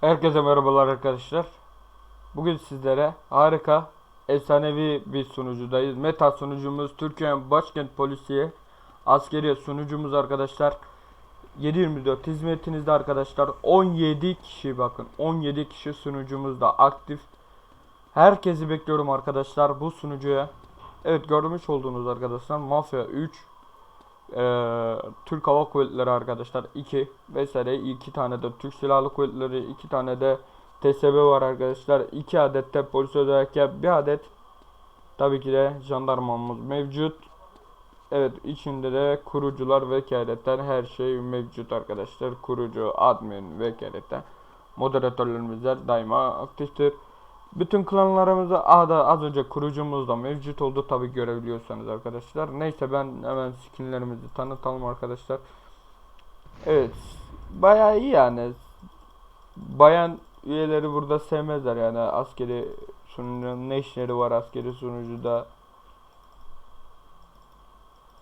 Herkese merhabalar arkadaşlar. Bugün sizlere harika, efsanevi bir sunucudayız. Meta sunucumuz Türkiye'nin başkent polisiye askeri sunucumuz arkadaşlar. 724 hizmetinizde arkadaşlar 17 kişi bakın 17 kişi sunucumuzda aktif. Herkesi bekliyorum arkadaşlar bu sunucuya. Evet görmüş olduğunuz arkadaşlar Mafya 3 eee, Türk Hava Kuvvetleri arkadaşlar 2 vesaire 2 tane de Türk Silahlı Kuvvetleri 2 tane de TSB var arkadaşlar. 2 adet de polis özellikle bir adet tabii ki de jandarmamız mevcut. Evet içinde de kurucular vekaletler her şey mevcut arkadaşlar. Kurucu admin vekaletler moderatörlerimiz de daima aktiftir bütün klanlarımızda A'da az önce kurucumuz da mevcut oldu tabi görebiliyorsanız arkadaşlar. Neyse ben hemen skinlerimizi tanıtalım arkadaşlar. Evet. Bayağı iyi yani. Bayan üyeleri burada sevmezler yani askeri sunucunun ne işleri var askeri sunucuda.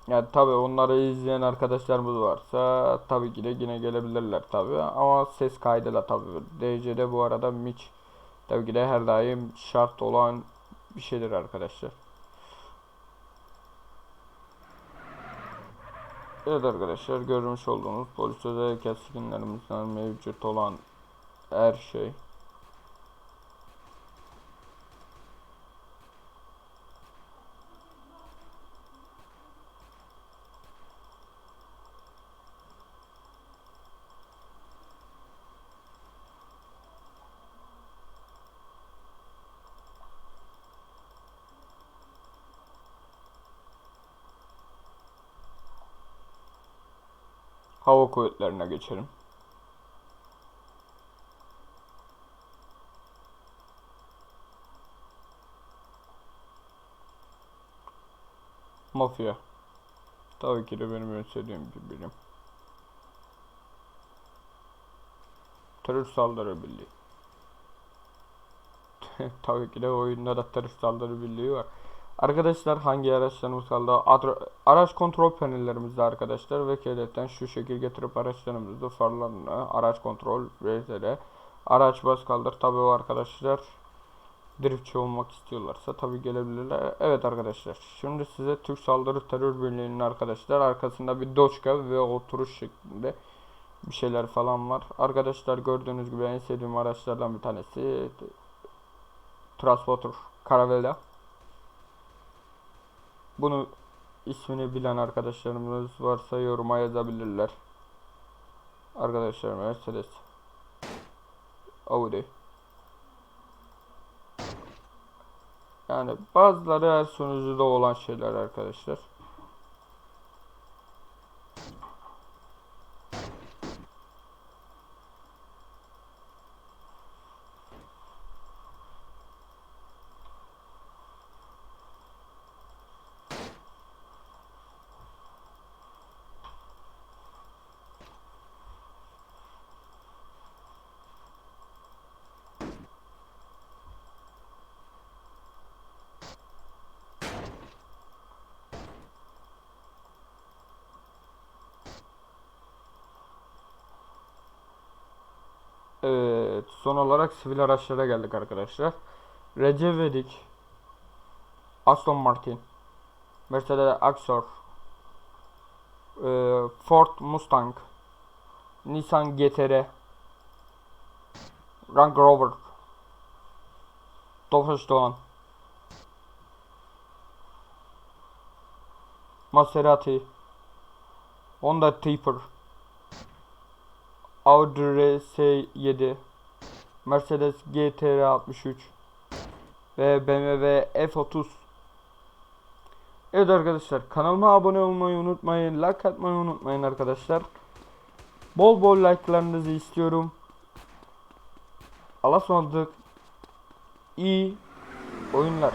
Yani tabi onları izleyen arkadaşlarımız varsa tabii ki de yine gelebilirler tabi ama ses kaydıyla tabi. DC'de bu arada mic Tabii ki de her daim şart olan bir şeydir arkadaşlar. Evet arkadaşlar görmüş olduğunuz polis özel keskinlerimizden mevcut olan her şey. Hava kuvvetlerine geçelim. Mafya. Tabii ki de benim en sevdiğim bir birim. Terör saldırı birliği. Tabii ki de oyunda da terör saldırı birliği var. Arkadaşlar hangi araçlarımız kaldı? Adra- araç kontrol panellerimizde arkadaşlar ve kedetten şu şekil getirip araçlarımızda farlarını araç kontrol VZ'de araç bas kaldır tabi o arkadaşlar driftçi olmak istiyorlarsa tabi gelebilirler. Evet arkadaşlar şimdi size Türk Saldırı Terör Birliği'nin arkadaşlar arkasında bir doçka ve oturuş şeklinde bir şeyler falan var. Arkadaşlar gördüğünüz gibi en sevdiğim araçlardan bir tanesi Transporter Caravella. Bunu ismini bilen arkadaşlarımız varsa yoruma yazabilirler. Arkadaşlar Mercedes Audi Yani bazıları her sunucuda olan şeyler arkadaşlar. Evet, son olarak sivil araçlara geldik arkadaşlar. Recep Aston Martin, Mercedes Axor, e, Ford Mustang, Nissan GT-R, Range Rover, Tofaş Doğan, Maserati, Honda Tipper, Audi RS7, Mercedes GT-R 63 ve BMW F30. Evet arkadaşlar kanalıma abone olmayı unutmayın, like atmayı unutmayın arkadaşlar. Bol bol like'larınızı istiyorum. Allah'a ısmarladık. İyi oyunlar.